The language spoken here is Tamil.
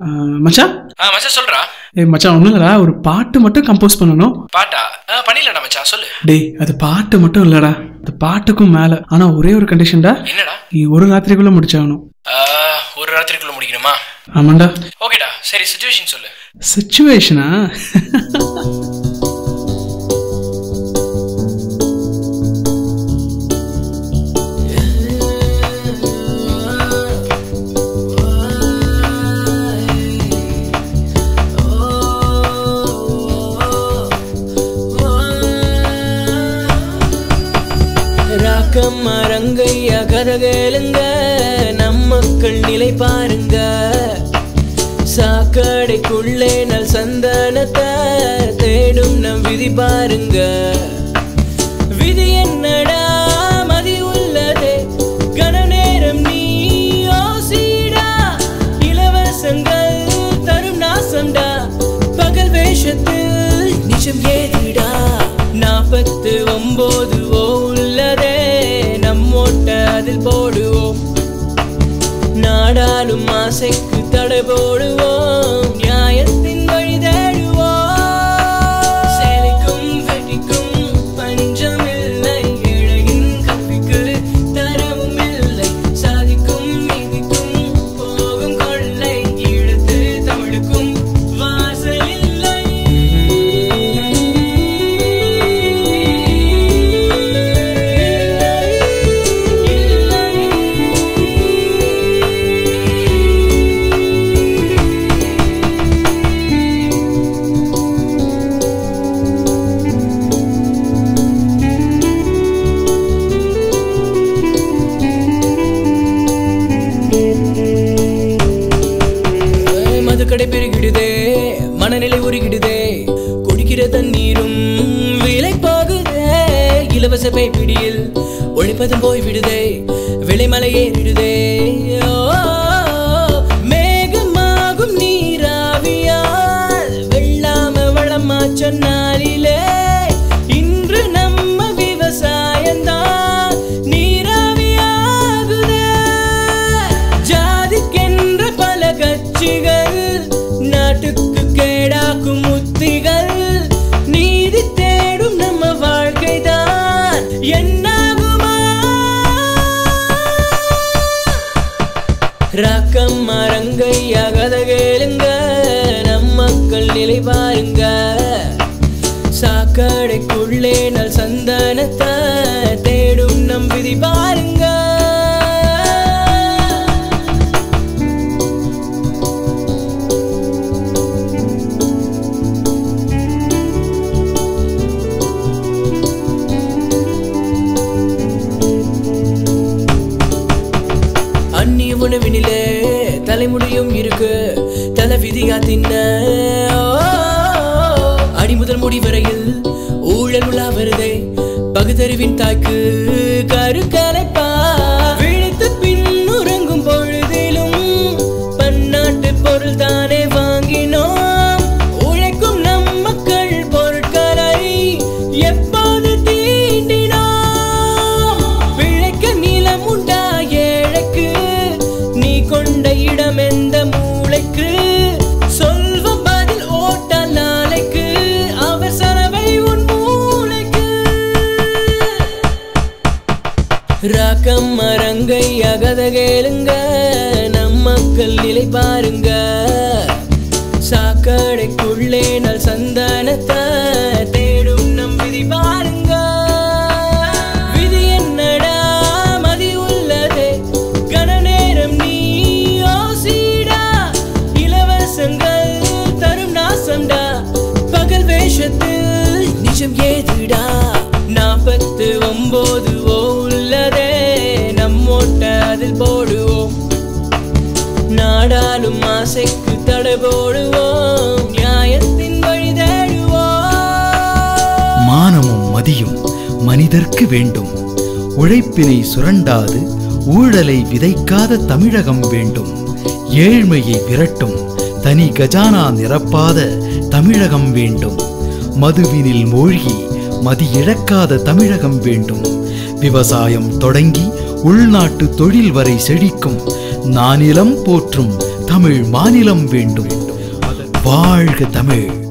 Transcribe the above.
மச்சான்? மச்சான் சொல்றா. ஏய் மச்சான் இல்லடா ஒரு பாட்டு மட்டும் கம்போஸ் பண்ணணும். பாட்டா? ஆ பண்ணிடலாம்டா மச்சான் சொல்லு. டேய் அது பாட்டு மட்டும் இல்லடா. அது பாட்டுக்கும் மேல. ஆனா ஒரே ஒரு கண்டிஷன்டா என்னடா? நீ ஒரு ராத்திரிக்குள்ள முடிச்சாகணும். ஒரு ராத்திரிக்குள்ள முடிக்கணுமா? ஆமாண்டா. ஓகேடா சரி சுச்சுவேஷன் சொல்லு. சுச்சுவேஷனா ராக்கம் அரங்கையா கதை கேளுங்க நம் மக்கள் நிலை பாருங்க. சாக்கடைக்குள்ளே நல் சந்தானத்தை தேடும் நம் விதி பாருங்க. விதி என்னடா? மதி உள்ளதே. கன நேரம் நீ யோசிடா. இலவசங்கள் தரும் நாசம்டா. பகல் வேஷத்தில் நிஜம் ஏதுடா நம்மோட்ட அதில் போடுவோம். நாடாளும் ஆசைக்கு தடை போடுவோம். கடை பெருகிடுதே மனநிலை உருகிடுதே. குடிக்கிற தண்ணீரும் விலை போகுதே இலவச பைப்பிடியில் ஒழிப்பதும் போய் விடுதே விலைமலை ஏறிடுதே. ராக்கம் மரங்கையா கதை கேளுங்க நம் மக்கள் நிலை பாருங்க. சாக்கடைக்குள்ளே நல் சந்தானத்தை தேடும் நம் விதி பாருங்க. அந்நிய உணவினிலே தலைமுடியும் இருக்கு தலை விதியா தின்ன. ஓ, அடி முதல் முடி வரையில் ஊழல் உலா வருதே பகுதறிவின் தாக்கு கருக்கலைப்பா. ராக்கம் மரங்கை அகத கேளுங்க நம் மக்கள் நிலை பாருங்க. சாக்கடைக்குள்ளே நல் சந்தானத்தை மதியும் மனிதர்க்கு வேண்டும். உழைப்பினை சுரண்டாது ஊழலை விதைக்காத தமிழகம் வேண்டும். ஏழ்மையை விரட்டும் தனி கஜானா நிரப்பாத தமிழகம் வேண்டும். மதுவினில் மூழ்கி மதி இழக்காத தமிழகம் வேண்டும். விவசாயம் தொடங்கி உள்நாட்டு தொழில் வரை செழிக்கும் நானிலம் போற்றும் தமிழ் மாநிலம் வேண்டும். வாழ்க தமிழ்!